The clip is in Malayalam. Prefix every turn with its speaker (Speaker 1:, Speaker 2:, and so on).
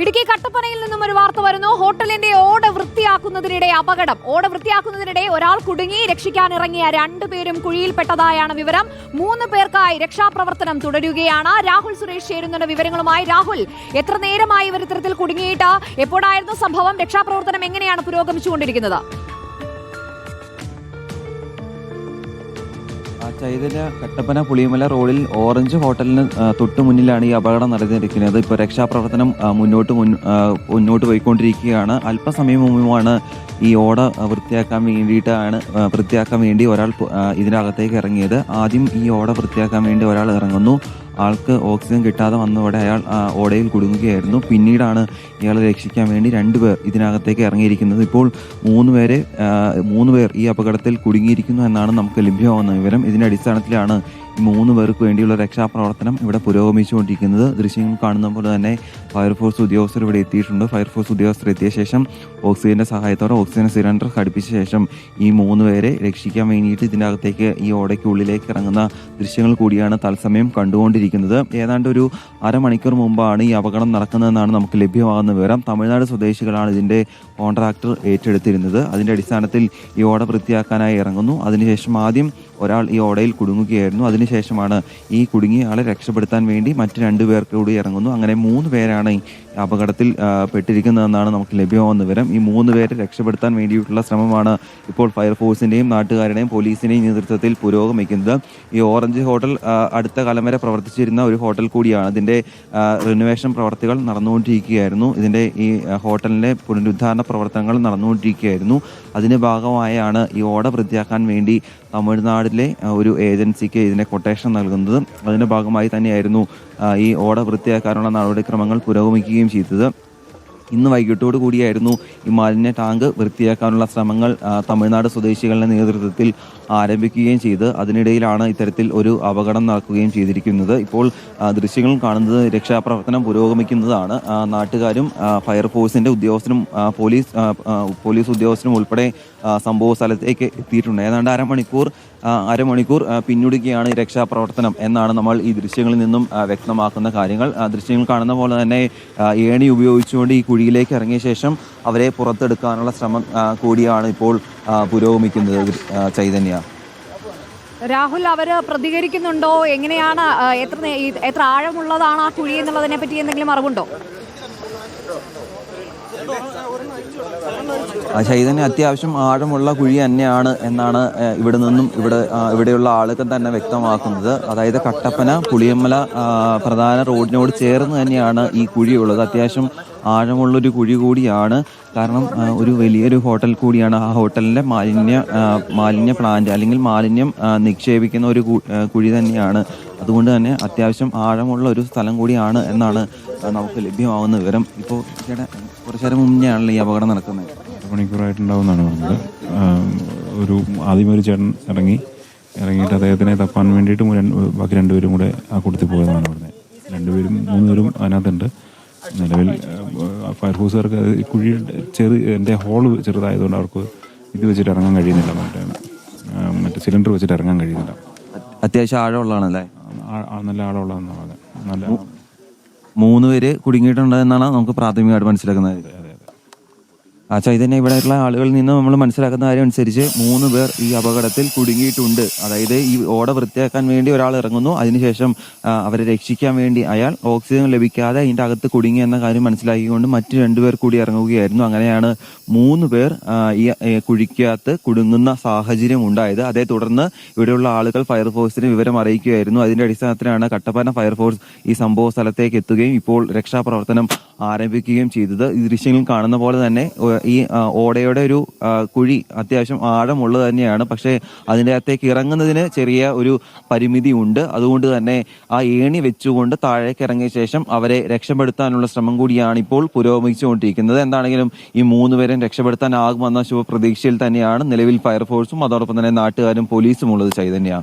Speaker 1: ഇടുക്കി കട്ടപ്പനയിൽ നിന്നും ഒരു വാർത്ത വരുന്നു. ഹോട്ടലിന്റെ ഓട വൃത്തിയാക്കുന്നതിനിടെ അപകടം. ഓട വൃത്തിയാക്കുന്നതിനിടെ ഒരാൾ കുടുങ്ങി രക്ഷിക്കാൻ ഇറങ്ങിയ രണ്ടുപേരും കുഴിയിൽപ്പെട്ടതായാണ് വിവരം. മൂന്ന് പേർക്കായി രക്ഷാപ്രവർത്തനം തുടരുകയാണ്. രാഹുൽ സുരേഷ് ചേരുന്നുണ്ട് വിവരങ്ങളുമായി. രാഹുൽ എത്ര നേരമായി ഇവർ ഇത്തരത്തിൽ കുടുങ്ങിയിട്ട്? എപ്പോഴായിരുന്നു സംഭവം? രക്ഷാപ്രവർത്തനം എങ്ങനെയാണ് പുരോഗമിച്ചുകൊണ്ടിരിക്കുന്നത്?
Speaker 2: ചൈതന്യ കട്ടപ്പന പുളിയമല റോഡിൽ ഓറഞ്ച് ഹോട്ടലിന് തൊട്ടു മുന്നിലാണ് ഈ അപകടം നടന്നിരിക്കുന്നത്. ഇപ്പോൾ രക്ഷാപ്രവർത്തനം മുന്നോട്ട് മുന്നോട്ട് പോയിക്കൊണ്ടിരിക്കുകയാണ്. അല്പസമയം മുമ്പുമാണ് ഈ ഓട വൃത്തിയാക്കാൻ വേണ്ടിയിട്ടാണ് വൃത്തിയാക്കാൻ വേണ്ടി ഒരാൾ ഇതിനകത്തേക്ക് ഇറങ്ങിയത്. ആദ്യം ഈ ഓട വൃത്തിയാക്കാൻ വേണ്ടി ഒരാൾ ഇറങ്ങുന്നു. ആൾക്ക് ഓക്സിജൻ കിട്ടാതെ വന്നതോടെ അയാൾ ഓടയിൽ കുടുങ്ങുകയായിരുന്നു. പിന്നീടാണ് ഇയാളെ രക്ഷിക്കാൻ വേണ്ടി രണ്ടുപേർ ഇതിനകത്തേക്ക് ഇറങ്ങിയിരിക്കുന്നത്. ഇപ്പോൾ മൂന്ന് പേരെ മൂന്ന് പേർ ഈ അപകടത്തിൽ കുടുങ്ങിയിരിക്കുന്നു എന്നാണ് നമുക്ക് ലഭ്യമാകുന്ന വിവരം. ഇതിന്റെ അടിസ്ഥാനത്തിലാണ് മൂന്ന് പേർക്ക് വേണ്ടിയുള്ള രക്ഷാപ്രവർത്തനം ഇവിടെ പുരോഗമിച്ചുകൊണ്ടിരിക്കുന്നത്. ദൃശ്യങ്ങൾ കാണുന്ന പോലെ തന്നെ ഫയർഫോഴ്സ് ഉദ്യോഗസ്ഥർ ഇവിടെ എത്തിയിട്ടുണ്ട്. ഫയർഫോഴ്സ് ഉദ്യോഗസ്ഥർ എത്തിയ ശേഷം ഓക്സിജന്റെ സഹായത്തോടെ ഓക്സിജൻ സിലിണ്ടർ ഘടിപ്പിച്ച ശേഷം ഈ മൂന്ന് പേരെ രക്ഷിക്കാൻ വേണ്ടിയിട്ട് ഇതിനകത്തേക്ക് ഈ ഓടയ്ക്കുള്ളിലേക്ക് ഇറങ്ങുന്ന ദൃശ്യങ്ങൾ കൂടിയാണ് തത്സമയം കണ്ടുകൊണ്ടിരിക്കുന്നത്. ഏതാണ്ട് ഒരു അരമണിക്കൂർ മുമ്പാണ് ഈ അപകടം നടക്കുന്നതെന്നാണ് നമുക്ക് ലഭ്യമാകുന്ന വിവരം. തമിഴ്നാട് സ്വദേശികളാണ് ഇതിന്റെ കോൺട്രാക്ടർ ഏറ്റെടുത്തിരുന്നത്. അതിന്റെ അടിസ്ഥാനത്തിൽ ഈ ഓട വൃത്തിയാക്കാനായി ഇറങ്ങുന്നു. അതിനുശേഷം ആദ്യം ഒരാൾ ഈ ഓടയിൽ കുടുങ്ങുകയായിരുന്നു. അതിനുശേഷമാണ് ഈ കുടുങ്ങിയ ആളെ രക്ഷപ്പെടുത്താൻ വേണ്ടി മറ്റ് രണ്ടു പേർക്ക് കൂടി ഇറങ്ങുന്നു. അങ്ങനെ മൂന്ന് പേരാണ് ഈ അപകടത്തിൽ പെട്ടിരിക്കുന്നതെന്നാണ് നമുക്ക് ലഭ്യമാകുന്ന വിവരം. ഈ മൂന്ന് പേരെ രക്ഷപ്പെടുത്താൻ വേണ്ടിയിട്ടുള്ള ശ്രമമാണ് ഇപ്പോൾ ഫയർഫോഴ്സിന്റെയും നാട്ടുകാരുടെയും പോലീസിന്റെയും നേതൃത്വത്തിൽ പുരോഗമിക്കുന്നത്. ഈ ഓറഞ്ച് ഹോട്ടൽ അടുത്ത കാലം വരെ പ്രവർത്തിച്ചിരുന്ന ഒരു ഹോട്ടൽ കൂടിയാണ്. ഇതിന്റെ റിനോവേഷൻ പ്രവർത്തികൾ നടന്നുകൊണ്ടിരിക്കുകയായിരുന്നു. ഇതിന്റെ ഈ ഹോട്ടലിന്റെ പുനരുദ്ധാരണ പ്രവർത്തനങ്ങൾ നടന്നുകൊണ്ടിരിക്കുകയായിരുന്നു. അതിന്റെ ഭാഗമായാണ് ഈ ഓട വൃത്തിയാക്കാൻ വേണ്ടി തമിഴ്നാട്ടിലെ ആ, ഒരു ഏജൻസിക്ക് ഇതിന്റെ കൊട്ടേഷൻ നൽകുന്നതും. അതിന്റെ ഭാഗമായി തന്നെയായിരുന്നു ഈ ഓട വൃത്തിയാക്കാനുള്ള നടപടിക്രമങ്ങൾ പുരോഗമിക്കുകയും ചെയ്തത്. ഇന്ന് വൈകിട്ടോട് കൂടിയായിരുന്നു ഈ മാലിന്യ ടാങ്ക് വൃത്തിയാക്കാനുള്ള ശ്രമങ്ങൾ തമിഴ്നാട് സ്വദേശികളുടെ നേതൃത്വത്തിൽ ആരംഭിക്കുകയും ചെയ്ത് അതിനിടയിലാണ് ഇത്തരത്തിൽ ഒരു അപകടം നടക്കുകയും ചെയ്തിരിക്കുന്നത്. ഇപ്പോൾ ദൃശ്യങ്ങൾ കാണുന്നത് രക്ഷാപ്രവർത്തനം പുരോഗമിക്കുന്നതാണ്. നാട്ടുകാരും ഫയർഫോഴ്സിന്റെ ഉദ്യോഗസ്ഥരും പോലീസ് പോലീസ് ഉദ്യോഗസ്ഥരും ഉൾപ്പെടെ സംഭവ സ്ഥലത്തേക്ക് എത്തിയിട്ടുണ്ട്. ഏതാണ്ട് അരമണിക്കൂർ അരമണിക്കൂർ പിന്നിടുകയാണ് രക്ഷാപ്രവർത്തനം എന്നാണ് നമ്മൾ ഈ ദൃശ്യങ്ങളിൽ നിന്നും വ്യക്തമാക്കുന്ന കാര്യങ്ങൾ. ദൃശ്യങ്ങൾ കാണുന്ന പോലെ തന്നെ ഏണി ഉപയോഗിച്ചുകൊണ്ട് ഈ കുഴിയിലേക്ക് ഇറങ്ങിയ ശേഷം അവരെ പുറത്തെടുക്കാനുള്ള ശ്രമം കൂടിയാണ് ഇപ്പോൾ പുരോഗമിക്കുന്നത് ചൈതന്യ.
Speaker 1: രാഹുൽ അവർ പ്രതികരിക്കുന്നുണ്ടോ? എങ്ങനെയാണ് എത്ര എത്ര ആഴമുള്ളതാണ് ആ കുഴി എന്നുള്ളതിനെ പറ്റി എന്തെങ്കിലും അറിവുണ്ടോ?
Speaker 2: ചൈതന്യം അത്യാവശ്യം ആഴമുള്ള കുഴി തന്നെയാണ് എന്നാണ് ഇവിടെ നിന്നും ഇവിടെ ഇവിടെയുള്ള ആളുകൾ തന്നെ വ്യക്തമാക്കുന്നത്. അതായത് കട്ടപ്പന പുളിയമ്മല പ്രധാന റോഡിനോട് ചേർന്ന് തന്നെയാണ് ഈ കുഴിയുള്ളത്. അത്യാവശ്യം ആഴമുള്ളൊരു കുഴി കൂടിയാണ്. കാരണം ഒരു വലിയൊരു ഹോട്ടൽ കൂടിയാണ്. ആ ഹോട്ടലിന്റെ മാലിന്യ മാലിന്യ പ്ലാന്റ് അല്ലെങ്കിൽ മാലിന്യം നിക്ഷേപിക്കുന്ന ഒരു കുഴി തന്നെയാണ്. അതുകൊണ്ട് തന്നെ അത്യാവശ്യം ആഴമുള്ള ഒരു സ്ഥലം കൂടിയാണ് എന്നാണ് നമുക്ക് ലഭ്യമാവുന്ന വിവരം. ഇപ്പോൾ ചേട്ടാ കുറച്ചു നേരം മുന്നേയാണല്ലോ ഈ അപകടം നടക്കുന്നത്.
Speaker 3: മണിക്കൂറായിട്ടുണ്ടാവുമെന്നാണ് പറഞ്ഞത്. ഒരു ആദ്യം ഒരു ചേട്ടൻ ഇറങ്ങി ഇറങ്ങിയിട്ട് അദ്ദേഹത്തിനെ തപ്പാൻ വേണ്ടിയിട്ട് ബാക്കി രണ്ടുപേരും കൂടെ ആ കൂട്ടത്തിൽ പോയതാണ് പറഞ്ഞത്. രണ്ടുപേരും മൂന്നുപേരും അതിനകത്തുണ്ട്. നിലവിൽ ഫയർഫോഴ്സുകാർക്ക് കുഴി ചെറു എന്റെ ഹോൾ ചെറുതായതുകൊണ്ട് അവർക്ക് ഇത് വെച്ചിട്ട് ഇറങ്ങാൻ കഴിയുന്നില്ല മറ്റേ മറ്റേ സിലിണ്ടർ വെച്ചിട്ട് ഇറങ്ങാൻ കഴിയുന്നില്ല.
Speaker 2: അത്യാവശ്യം ആഴമുള്ളതാണല്ലേ?
Speaker 3: നല്ല ആളുള്ളതെന്നാണ് പറഞ്ഞത്. നല്ല
Speaker 2: മൂന്ന് പേര് കുടുങ്ങിയിട്ടുണ്ട് എന്നാണ് നമുക്ക് പ്രാഥമികമായിട്ട് മനസ്സിലാക്കുന്നത്. ആ ചൈതന്യ ഇവിടെയുള്ള ആളുകളിൽ നിന്ന് നമ്മൾ മനസ്സിലാക്കുന്ന കാര്യം അനുസരിച്ച് മൂന്ന് പേർ ഈ അപകടത്തിൽ കുടുങ്ങിയിട്ടുണ്ട്. അതായത് ഈ ഓട വൃത്തിയാക്കാൻ വേണ്ടി ഒരാൾ ഇറങ്ങുന്നു. അതിനുശേഷം അവരെ രക്ഷിക്കാൻ വേണ്ടി അയാൾ ഓക്സിജൻ ലഭിക്കാതെ അതിന്റെ അകത്ത് കുടുങ്ങി എന്ന കാര്യം മനസ്സിലാക്കിക്കൊണ്ട് മറ്റു രണ്ടുപേർ കൂടി ഇറങ്ങുകയായിരുന്നു. അങ്ങനെയാണ് മൂന്ന് പേർ ഈ കുഴിക്കകത്ത് കുടുങ്ങുന്ന സാഹചര്യം ഉണ്ടായത്. അതേ തുടർന്ന് ഇവിടെയുള്ള ആളുകൾ ഫയർഫോഴ്സിന് വിവരം അറിയിക്കുകയായിരുന്നു. അതിന്റെ അടിസ്ഥാനത്തിലാണ് കട്ടപ്പന ഫയർഫോഴ്സ് ഈ സംഭവ സ്ഥലത്തേക്ക് എത്തുകയും ഇപ്പോൾ രക്ഷാപ്രവർത്തനം ആരംഭിക്കുകയും ചെയ്തത്. ഈ ദൃശ്യങ്ങൾ കാണുന്ന പോലെ തന്നെ ഈ ഓടയുടെ ഒരു കുഴി അത്യാവശ്യം ആഴമുള്ളത് തന്നെയാണ്. പക്ഷേ അതിന്റെ അകത്തേക്ക് ഇറങ്ങുന്നതിന് ചെറിയ ഒരു പരിമിതി ഉണ്ട്. അതുകൊണ്ട് തന്നെ ആ ഏണി വെച്ചുകൊണ്ട് താഴേക്ക് ഇറങ്ങിയ ശേഷം അവരെ രക്ഷപ്പെടുത്താനുള്ള ശ്രമം കൂടിയാണ് ഇപ്പോൾ പുരോഗമിച്ചുകൊണ്ടിരിക്കുന്നത്. എന്താണെങ്കിലും ഈ മൂന്ന് പേരും രക്ഷപ്പെടുത്താനാകുമെന്ന ശുഭപ്രതീക്ഷയിൽ തന്നെയാണ് നിലവിൽ ഫയർഫോഴ്സും അതോടൊപ്പം തന്നെ നാട്ടുകാരും പോലീസും ഉള്ളത് ചൈതന്യ.